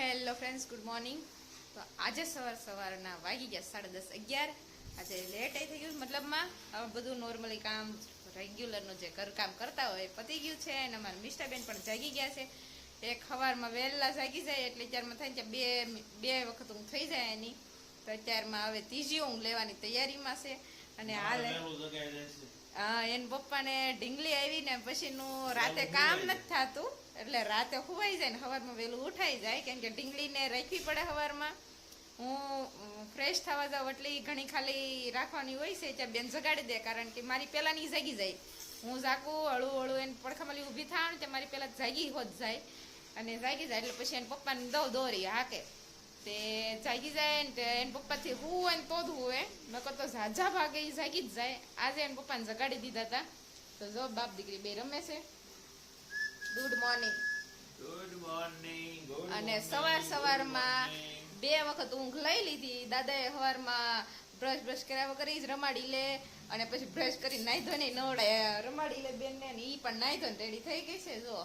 Hello friends good morning તો આજે સવાર સવારના વાગી ગયા સાડા દસ અગિયાર. આજે લેટ થઈ ગયું. મતલબમાં હવે બધું નોર્મલી કામ રેગ્યુલરનું જે ઘરકામ કરતા હોય પતી ગયું છે અને અમારા મિસ્ટાબેન પણ જાગી ગયા છે. એક સવારમાં વહેલા જાગી જાય એટલે અત્યારમાં થાય ને બે બે વખત ઊંઘ થઈ જાય એની. તો અત્યારમાં હવે ત્રીજી ઊંઘ લેવાની તૈયારીમાં છે. અને હાલ હા એને પપ્પાને ઢીંગલી આવીને પછીનું રાતે કામ નથી થતું. એટલે રાતે ખુવાઈ જાય ને સવારમાં વહેલું ઉઠાઈ જાય, કેમ કે ઢીંગલીને રાખવી પડે સવારમાં હું ફ્રેશ થવા જાઉં એટલે ઘણી ખાલી રાખવાની હોય છે, ત્યાં બેન જગાડી દે, કારણ કે મારી પહેલાંની જાગી જાય. હું જાગું, હળું હળું એને પડખામાં ઊભી થાવ ને મારી પહેલાં જાગી હોત જાય. અને જાગી જાય એટલે પછી એને પપ્પાને દઉં દોરી હાકે. તે જાગી જાય ને એના પપ્પાથી હું એને તો જ હુવે નકર તો ઝાઝા ભાગે એ જાગી જ જાય. આજે એને પપ્પાને જગાડી દીધા હતા તો જો બાપ દીકરી બે રમે છે. ગુડ મોર્નિંગ ગુડ મોર્નિંગ અને સવાર સવારમાં બે વખત ઊંઘ લઈ લીધી. દાદાએ સવારમાં બ્રશ બ્રશ કર્યા વગર જ રમાડી લે અને પછી બ્રશ કરી નાહી ધોને નવડાય. રમાડી લે બેનને ને ઈ પણ નાહી ધોને રેડી થઈ ગઈ છે જો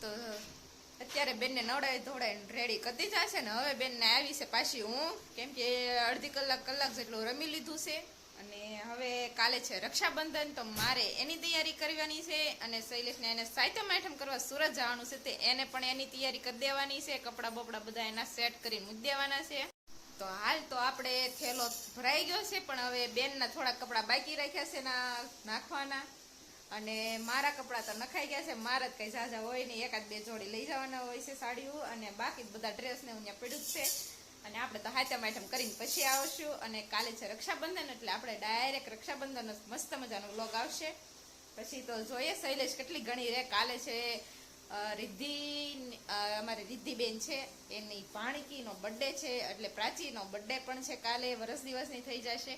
તો અત્યારે બેનને નવડાવી ધોડાઈને રેડી કરી જશે ને. હવે બેનને આવી છે પાછી હું. કેમ કે અડધી કલાક કલાક જેટલું રમી લીધું છે. અને હવે કાલે છે રક્ષાબંધન, તો મારે એની તૈયારી કરવાની છે અને શૈલેષને એને સાહિત્ય આઠમ કરવા સુરત જવાનું છે, તે એને પણ એની તૈયારી કરી દેવાની છે. કપડાં બપડા બધા એના સેટ કરીને મૂકી દેવાના છે. તો હાલ તો આપણે થેલો ભરાઈ ગયો છે, પણ હવે બેનના થોડા કપડાં બાકી રાખ્યા છે નાખવાના. અને મારા કપડાં તો નખાઈ ગયા છે, મારા જ કંઈ ઝાઝા હોય ને એકાદ બે જોડી લઈ જવાના હોય છે સાડીઓ, અને બાકી બધા ડ્રેસને હું ત્યાં પડ્યું છે. અને આપણે તો હાથમ આઈટમ કરીને પછી આવશું અને કાલે છે રક્ષાબંધન, એટલે આપણે ડાયરેક્ટ રક્ષાબંધન મસ્ત મજાનો વ્લોગ આવશે. પછી તો જોઈએ શૈલેષ કેટલી ઘણી રે. કાલે છે રિદ્ધિ અમારી રિદ્ધિબેન છે. એની ભાણકીનો બર્થડે છે, એટલે પ્રાચીનો બર્થડે પણ છે કાલે, વરસ દિવસની થઈ જશે.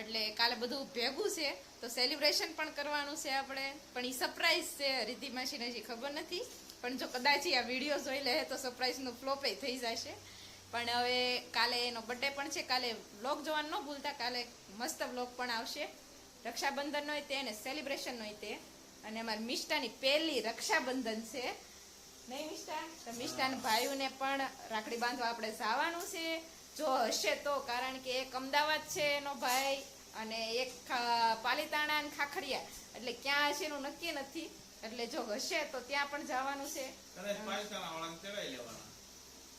એટલે કાલે બધું ભેગું છે. તો સેલિબ્રેશન પણ કરવાનું છે આપણે. પણ એ સરપ્રાઈઝ છે રિદ્ધિ માસીને હજી ખબર નથી. પણ જો કદાચ આ વીડિયો જોઈ લે તો સરપ્રાઈઝનું ફ્લોપે થઈ જશે. પણ હવે કાલે એનો બર્થડે પણ છે. કાલે વ્લોગ જોવાનું ન ભૂલતા. કાલે મસ્ત વ્લોગ પણ આવશે. રક્ષાબંધનનો હોય તે અને સેલિબ્રેશનનો હોય તે. અને અમારી મિષ્ટાની પહેલી રક્ષાબંધન છે. નહીં મિષ્ટા? તો મિષ્ટાન ભાઈઓને પણ રાખડી બાંધવા આપણે જવાનું છે. જો હશે તો કારણ કે એક અમદાવાદ છે એનો ભાઈ અને એક પાલીતાણા અને ખાખડિયા. એટલે ક્યાં હશે એનું નક્કી નથી. એટલે જો હશે તો ત્યાં પણ જવાનું છે.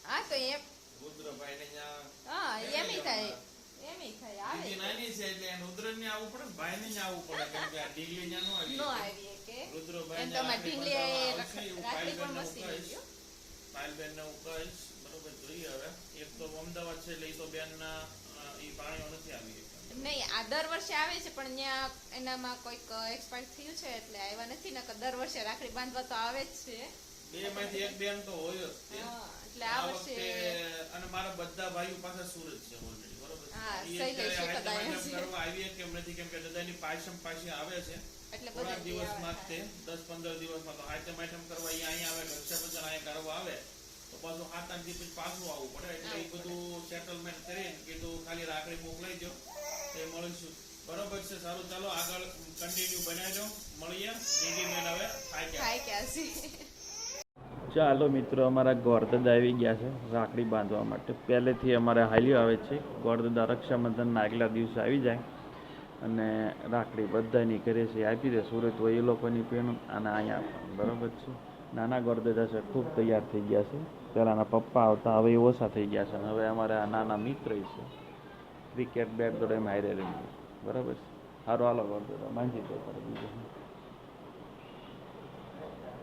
હા તો ન્યા હા એમ થાય. એમ થાય આવે નાની છે એટલે એને રુદ્રને આવવું પડે ને આવવું પડે કેમ કે આ ઢીંગલી ન્યા નો આવી નો. કે પણ મસ્તી ગયો. બરોબર, જોઈએ હવે. એક તો અમદાવાદ છે એટલે તો નથી આવી નહીં આ દર વર્ષે આવે છે પણ ત્યાં એનામાં કોઈક એક્સપાયર થયું છે એટલે આવ્યા નથી દર વર્ષે રાખડી બાંધવા તો આવે જ છે. બે માંથી એક બેન તો હોય જ એટલે આ વર્ષે અને મારા બધા ભાઈઓ પાસે સુરત છે already, બરોબર હા, ઈ શૈલેષ કદાચ. કરવા આવીએ કેમ નથી? કેમ કે દાદાની પાયસમ પાછી આવે છે. એટલે બધા દિવસમાં તે તૈયાર દસ પંદર દિવસમાં તો હાથમ આઈટમ કરવા અહીંયા આવે રક્ષાબંધન અહીંયા કરવા આવે તો પાછું સાત આઠ દિવસ પાછું આવવું પડે. એટલે એ બધું સેટલમેન્ટ કરીને કીધું ખાલી રાખડી મોકલાઈ દો એ મળીશું. બરોબર છે સારું. ચાલો આગળ કન્ટિન્યુ બનાવજો મળીએ. દીદી હવે થાય થાય થાય ક્યાં છે? ચાલો મિત્રો, અમારા ગોરદદા આવી ગયા છે રાખડી બાંધવા માટે. પહેલેથી અમારે હાલ્યું આવે છે. ગોરદદા રક્ષાબંધનના આગલા દિવસે આવી જાય અને રાખડી બધાની ઘરે છે આપી દે. સુરત હોય એ લોકોની પેણ અને અહીંયા બરાબર છે. નાના ગોરદદા છે ખૂબ તૈયાર થઈ ગયા છે. પહેલાંના પપ્પા આવતા, હવે ઓછા થઈ ગયા છે અને હવે અમારે આ નાના મિત્ર છે. ક્રિકેટ બેટ દોડે એમ હારે રહીએ બરાબર છે. સારું હાલો ગોરદદા માંગી દો. બીજું.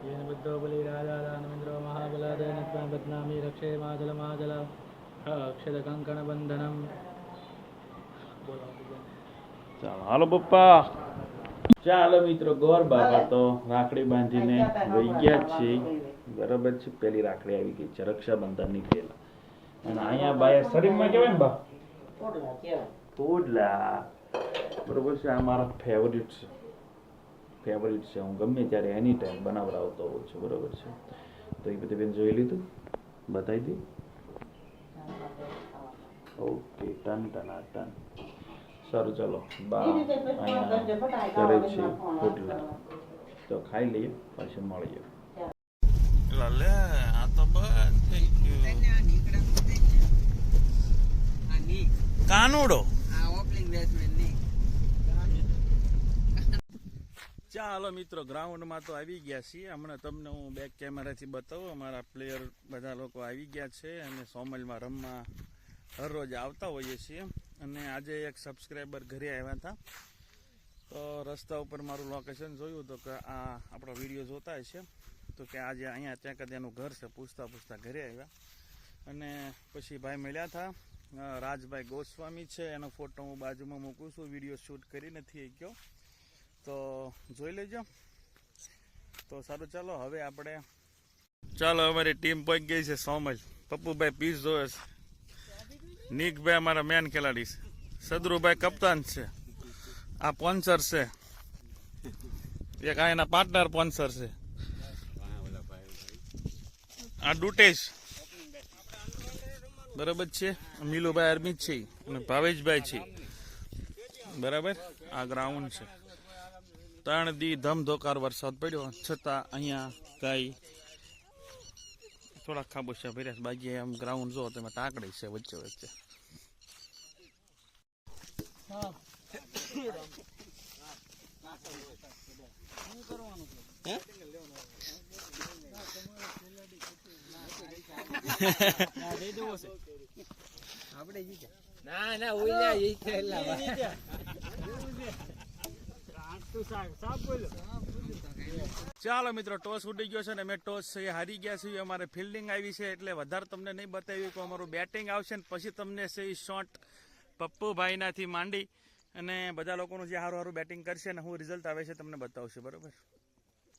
येन बुद्धो बलिराजादानमिन्द्रो महाबलादेन त्वां बध्नामि रक्षे माजलमाजल अक्षतकङ्कणबन्धनम् બોલો ચાલો હાલો પપ્પા ચાલો મિત્રો ગોર બાબા તો રાખડી બાંધીને વહી ગયા છે બરાબર છે પેલી રાખડી આવી ગઈ છે રક્ષાબંધનની પહેલા અને અહીંયા બાય શરીરમાં કહેવાય ને બા પોડલા બરોબર છે આ મારા ફેવરિટ છે ફેવરિટ છે. હું ગમે ત્યારે એની ટાઈમ બનાવડાવતો હોઉં છું. બરાબર છે? તો એ બધી બેન જોઈ લીધું? બતાવી દી. ઓકે ટન ટના ટન. સારું ચાલો. બા અહીંયા છે તો ખાઈ લઈએ પછી મળીએ. લે આ તો બંધ થઈ ગયું. કાનુડો. ચાલો મિત્રો, ગ્રાઉન્ડમાં તો આવી ગયા છીએ. હમણાં તમને હું બેક કેમેરાથી બતાવું. અમારા પ્લેયર બધા લોકો આવી ગયા છે અને સોમલમાં રમવા હરરોજ આવતા હોઈએ છીએ. અને આજે એક સબસ્ક્રાઈબર ઘરે આવ્યા હતા. તો રસ્તા ઉપર મારું લોકેશન જોયું તો કે આ આપણો વીડિયો જોતા હશે. તો કે આજે અહીંયા ત્યાં કદ એનું ઘર છે. પૂછતા પૂછતા ઘરે આવ્યા. અને પછી ભાઈ મળ્યા હતા. રાજભાઈ ગોસ્વામી છે. એનો ફોટો હું બાજુમાં મૂકું છું. વીડિયો શૂટ કરી નથી ગયો. તો જોઈ લેજો. તો સારું, ચાલો, હવે આપણે ચાલો, અમારી ટીમ પહોંચી ગઈ છે સોમલ પપ્પુભાઈ પીસ જોવે છે. નિકભાઈ અમારા મેન ખેલાડી છે. સદરુભાઈ કપ્તાન છે. આ સ્પોન્સર છે. એક આ એના પાર્ટનર સ્પોન્સર છે. આ ડુટેશ બરાબર છે? મિલુભાઈ અરમિત છે. અને ભાવેશભાઈ છે. બરાબર? આ ગ્રાઉન્ડ છે. ત્રણ દી ધમધોકાર વરસાદ પડ્યો. છતાં અહીંયા કઈ થોડા ખાબોચિયા ભર્યા છે. બાકી આમ ગ્રાઉન્ડ જો તમે ટાંકડી છે વચ્ચે વચ્ચે. ના ના ઓલા એ ખેલા ચાલો મિત્રો ટોસ ઉડી ગયો છે ને અમે ટોસ એ હારી ગયા છીએ. અમારે ફિલ્ડિંગ આવી છે એટલે વધારે તમને નહીં બતાવ્યું કે અમારું બેટિંગ આવશે ને પછી તમને છે એ શોટ પપ્પુભાઈનાથી માંડી અને બધા લોકોનું જે સારું સારું બેટિંગ કરશે ને હું રિઝલ્ટ આવે છે તમને બતાવશે બરોબર?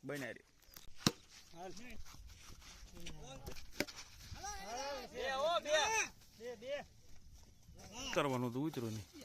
બન્યા રહ્યું કરવાનું હતું ઉતરું નહીં.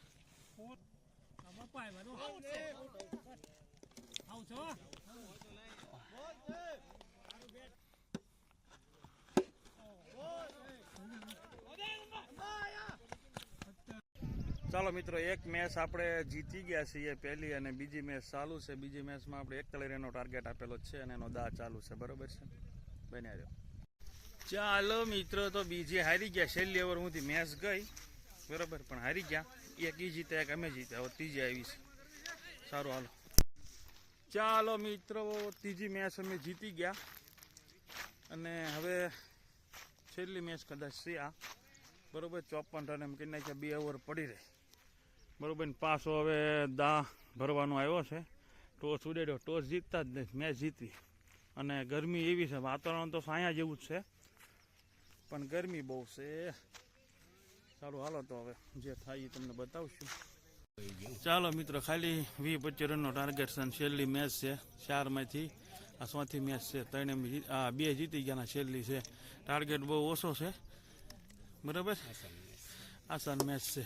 ચાલો મિત્રો, એક મેચ આપણે જીતી ગયા છીએ પહેલી અને બીજી મેચ ચાલુ છે. બીજી મેચમાં આપણે એક કલર એનો ટાર્ગેટ આપેલો છે અને એનો દા ચાલુ છે. બરોબર છે? બન્યા રહ્યો ચાલો મિત્રો, તો બીજી હારી ગયા. છેલ્લી ઓવર હું મેચ ગઈ. બરોબર, પણ હારી ગયા. એક ઈ જીતે, એક અમે જીતે. હવે ત્રીજી આવી સારું હાલો. ચાલો મિત્રો, ત્રીજી મેચ અમે જીતી ગયા. અને હવે છેલ્લી મેચ કદાચ છે આ. બરોબર, ચોપન રન એમ કરી નાખ્યા, બે ઓવર પડી રહે. બરાબર પાસો હવે દા ભરવાનો આવ્યો છે. ટોસ ઉડેડ્યો. ટોસ જીતતા જ નહીં, મેચ જીતવી અને ગરમી એવી છે, વાતાવરણ તો સાયા જેવું જ છે. પણ ગરમી બહુ છે. સારું, હાલો તો હવે જે થાય એ તમને બતાવશું. ચાલો મિત્રો, ખાલી વી પચીસ રનનો ટાર્ગેટ છે છેલ્લી મેચ છે, ચારમાંથી, આ સોથી મેચ છે ત્રણે આ બે જીતી ગયાના છેલ્લી છે. ટાર્ગેટ બહુ ઓછો છે. બરાબર? આસાન મેચ છે.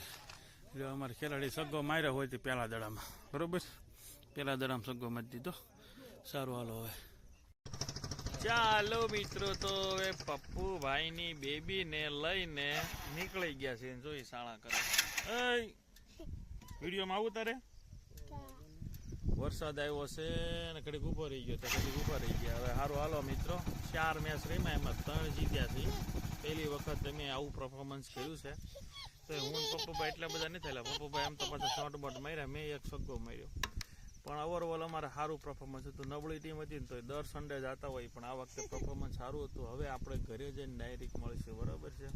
જો અમારે ખેલાડી સગ્ગો માર્યો હોય તે પહેલા દડામાં. બરાબર? પહેલા દડામાં સગ્ગો મારી દીધો. સારું, હાલો હવે. ચાલો મિત્રો, તો હવે પપ્પુભાઈની બેબીને લઈને નીકળી ગયા છે. જોઈ શાળા કરે. વિડીયોમાં આવું તારે? વરસાદ આવ્યો છે ને કડીક ઊભો રહી ગયો તો ઘડીક ઊભો રહી ગયા. હવે સારું હાલો મિત્રો. ચાર મેચ રમ્યા, એમાં ત્રણ જીત્યા છે. પહેલી વખત તમે આવું પરફોર્મન્સ કર્યું છે. તો હું પપ્પુભાઈ એટલા બધા નહીં થયેલા. પપ્પુભાઈ એમ તો પાછા શોર્ટ બોટ માર્યા, મેં એક સગ્ગો માર્યો. પણ ઓવરઓલ અમારે સારું પરફોર્મન્સ હતું. નબળી ટીમ હતી ને તો દર સન્ડે જતા હોય પણ આ વખતે પરફોર્મન્સ સારું હતું. હવે આપણે ઘરે જઈને ડાયરેક્ટ મળીશું. બરાબર છે?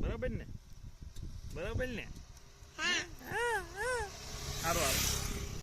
બરાબર ને? બરાબર ને? સારું હારું